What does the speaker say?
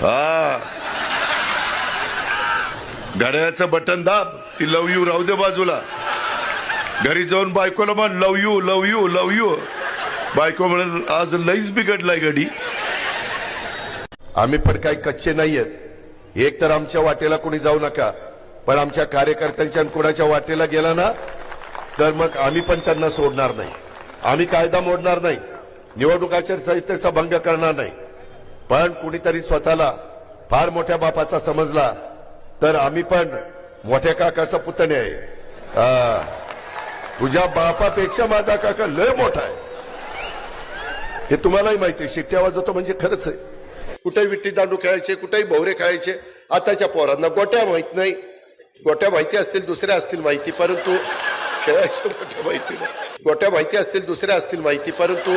हा. घड्याळाचं बटन दाब ती लव यू राहू दे बाजूला. घरी जाऊन बायकोला म्हण love you love you love you. बायको म्हणून आज लईच बिघडलाय गडी. आम्ही पण काही कच्चे नाहीयेत एक तर आमच्या वाटेला कोणी जाऊ नका. पण आमच्या कार्यकर्त्यांच्या कोणाच्या वाटेला गेला ना तर मग आम्ही पण त्यांना सोडणार नाही. आम्ही कायदा मोडणार नाही. निवडणुकाच्या संहितेचा भंग करणार नाही. पण कुणीतरी स्वतःला फार मोठ्या बापाचा समजला तर आम्ही पण मोठ्या काकाचा पुतणे आहे. तुझ्या बापापेक्षा माझा काका लय मोठा आहे. हे तुम्हालाही माहिती आहे शिट्टी आवाज होतो म्हणजे खरंच आहे. कुठेही विट्टी दांडू खेळायचे कुठेही भोवरे खेळायचे आताच्या पोरांना गोट्या माहीत नाही. गोट्या माहिती असतील दुसऱ्या असतील माहिती परंतु खेळायच्या गोट्या माहिती नाही गोट्या माहिती असतील दुसऱ्या असतील माहिती परंतु